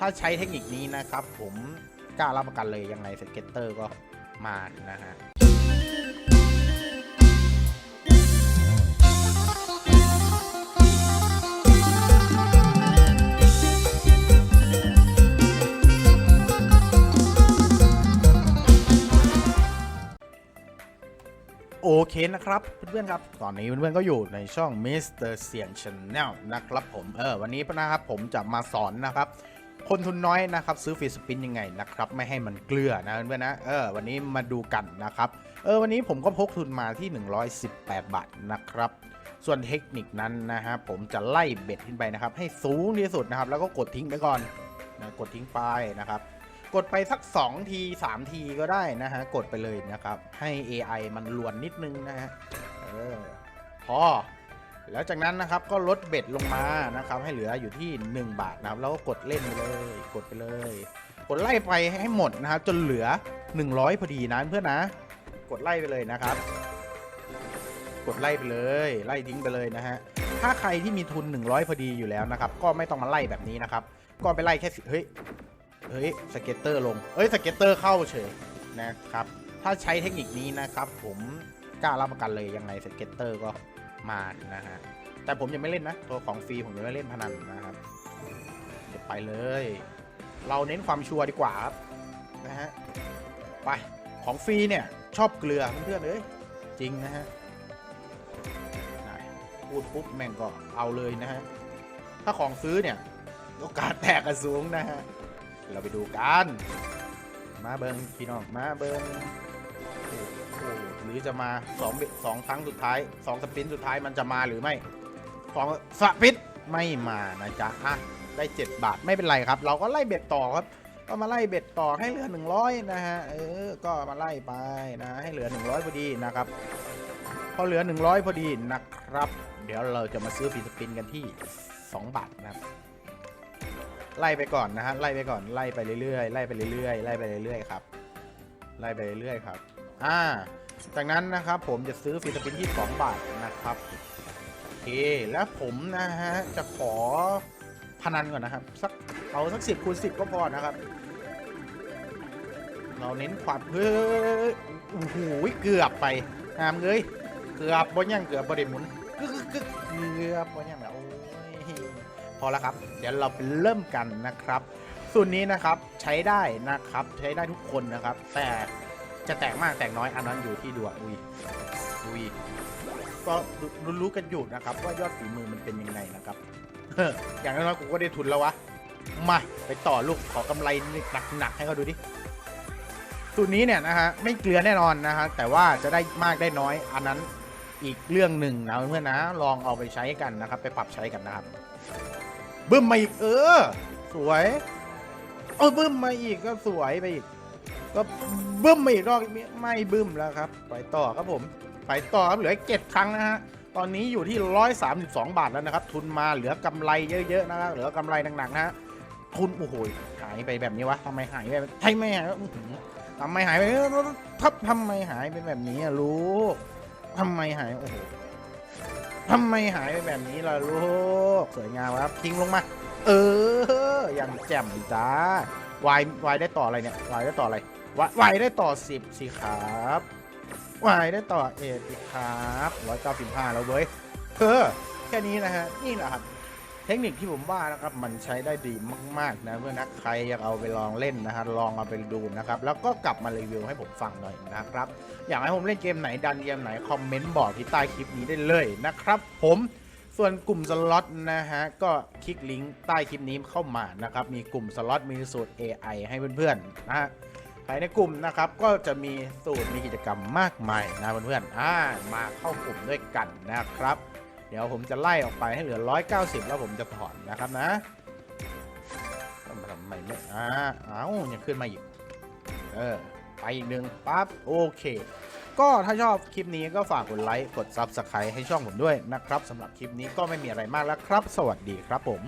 ถ้าใช้เทคนิคนี้นะครับ ผมกล้ารับประกันเลยยังไงสเก็ตเตอร์ก็มานะฮะโอเคนะครับเพื่อนๆครับ ตอนนี้เพื่อนๆก็อยู่ในช่อง Mr. เสียง Channel นะครับผมเออวันนี้นะครับผมจะมาสอนนะครับ คนทุนน้อยนะครับซื้อฟรีสปินยังไงนะครับไม่ให้มันเกลือนะเพื่อนนะเออวันนี้มาดูกันนะครับเออวันนี้ผมก็พกทุนมาที่ 118 บาทนะครับ ส่วนเทคนิคนั้นนะฮะผมจะไล่เบ็ดขึ้นไปนะครับ ให้สูงที่สุดนะครับ แล้วก็กดทิ้งไปก่อนนะกดทิ้งไปนะครับ กดไปสัก 2 ที 3 ทีก็ได้นะฮะกดไปเลยนะครับ ให้ AI มันลวนนิดนึงนะฮะเออพอ แล้วจากนั้นนะครับก็ลดเบ็ดลงมานะครับ ให้เหลืออยู่ที่ 1 บาทนะครับ แล้วก็กดเล่นไปเลย กดไปเลย กดไล่ไปให้หมดนะครับ จนเหลือ 100พอดีนะเพื่อนนะ กดไล่ไปเลยนะครับ กดไล่ไปเลย ไล่ทิ้งไปเลยนะฮะถ้าใครที่มีทุน 100 พอดีอยู่แล้วนะครับ ก็ไม่ต้องมาไล่แบบนี้นะครับ ก็ไปไล่แค่เฮ้ยเฮ้ยสเก็ตเตอร์ลงเอ้ยสเก็ตเตอร์เข้าเฉยนะครับ ถ้าใช้เทคนิคนี้นะครับ ผมกล้ารับประกันเลยยังไงสเก็ตเตอร์ก็ มานะฮะ แต่ผมยังไม่เล่นนะ ตัวของฟรีผมยังไม่เล่นพนันนะครับเดี๋ยวไปเลย เราเน้นความชัวร์ดีกว่าครับนะฮะ ไป ของฟรีเนี่ยชอบเกลือเพื่อนเลยจริงนะฮะพูดปุ๊บแม่งก็เอาเลยนะฮะ ถ้าของซื้อเนี่ยโอกาสแตกกระสูงนะฮะ เราไปดูกัน มาเบิงพี่น้อง มาเบิง โอ้หรือจะมาสองเบ็ดสองครั้งสุดท้ายสองสปินสุดท้ายมันจะมาหรือไม่สองสปินไม่มานะจ๊ะอะได้ 7 บาทไม่เป็นไรครับ เราก็ไล่เบ็ดต่อครับ ก็มาไล่เบ็ดต่อให้เหลือ 100 นะฮะ เออ ก็มาไล่ไปนะ ให้เหลือ 100 พอดีนะครับ พอเหลือ 100 พอดีนะครับ เดี๋ยวเราจะมาซื้อฟีสปินกันที่ 2 บาทนะครับ ไล่ไปก่อนนะฮะ ไล่ไปก่อน ไล่ไปเรื่อยๆ ไล่ไปเรื่อยๆ ไล่ไปเรื่อยๆ ครับ ไล่ไปเรื่อยๆ ครับ อ่า จากนั้นนะครับผมจะซื้อฟิลิปปินที่ 2 บาทนะครับโอเคแล้วผมนะฮะจะขอพนันก่อนนะครับสักเอาสักสิบคูณสิบก็พอนะครับ เราเน้นความเฮ้ยโอ้โหเกือบไปงามเลยเกือบบนยังเกือบบริหมุนกึกกึกเกือบบนยังแบบโอ้ยพอแล้วครับ เดี๋ยวเราไปเริ่มกันนะครับ ส่วนนี้นะครับใช้ได้นะครับใช้ได้ทุกคนนะครับ แต่ จะแตกมากแตกน้อยอันนั้นอยู่ที่ดวงอุ้ยอุ้ยก็รู้รู้กันอยู่นะครับ ว่ายอดฝีมือมันเป็นยังไงนะครับอย่างน้อยๆกูก็ได้ทุนแล้ววะมาไปต่อลูกขอกำไรหนักๆให้เขาดูดิสูตรนี้เนี่ยนะฮะไม่เกลือแน่นอนนะฮะแต่ว่าจะได้มากได้น้อยอันนั้นอีกเรื่องหนึ่งนะเพื่อนนะลองเอาไปใช้กันนะครับ ไปปรับใช้กันนะครับบึ้มมาอีกเออ สวย เออบึ้มมาอีกก็สวยไปอีก ก็บึ้มมาอีกรอบไม่บึ้มแล้วครับไปต่อครับผมไปต่อครับเหลือเจ็ดครั้งนะฮะตอนนี้อยู่ที่ร้อยสามสิบสองบาทแล้วนะครับ ทุนมาเหลือกำไรเยอะๆนะครับเหลือกำไรหนักๆนะฮะทุนโอ้โหหายไปแบบนี้วะทำไมหายไปทำไมหายทำไมหายไปทับทำไมหายไปแบบนี้อะลูกทำไมหายโอ้โหทำไมหายไปแบบนี้ล่ะลูกสวยงามครับทิ้งลงมา เออยังแจ่มจ้าวายวายได้ต่ออะไรเนี่ยวายได้ต่ออะไร วายวายได้ต่อสิบสิครับวายได้ต่อเอ็ดสิครับร้อยเก้าสิบห้าแล้วเว้ยเออแค่นี้นะฮะนี่แหละครับเทคนิคที่ผมว่านะครับมันใช้ได้ดีมากๆนะเพื่อนนะใครอยากเอาไปลองเล่นนะฮะลองเอาไปดูนะครับแล้วก็กลับมารีวิวให้ผมฟังหน่อยนะครับอยากให้ผมเล่นเกมไหนดันเกมไหนคอมเมนต์บอกที่ใต้คลิปนี้ได้เลยนะครับ ผมส่วนกลุ่มสล็อตนะฮะก็คลิกลิงก์ใต้คลิปนี้เข้ามานะครับมีกลุ่มสล็อตมีสูตร AI ให้เพื่อนๆนะฮะ ภายในกลุ่มนะครับก็จะมีสูตรมีกิจกรรมมากมายนะเพื่อนๆอ่ามาเข้ากลุ่มด้วยกันนะครับ เดี๋ยวผมจะไล่ออกไปให้เหลือ 190 แล้วผมจะถอนนะครับนะทำไมไม่อ่าเอ้ายังขึ้นมาอีกเออไปอีกหนึ่งปั๊บโอเค ก็ถ้าชอบคลิปนี้ก็ฝากกดไลค์กด Subscribe ให้ช่องผมด้วยนะครับสำหรับคลิปนี้ก็ไม่มีอะไรมากแล้วครับ สวัสดีครับผม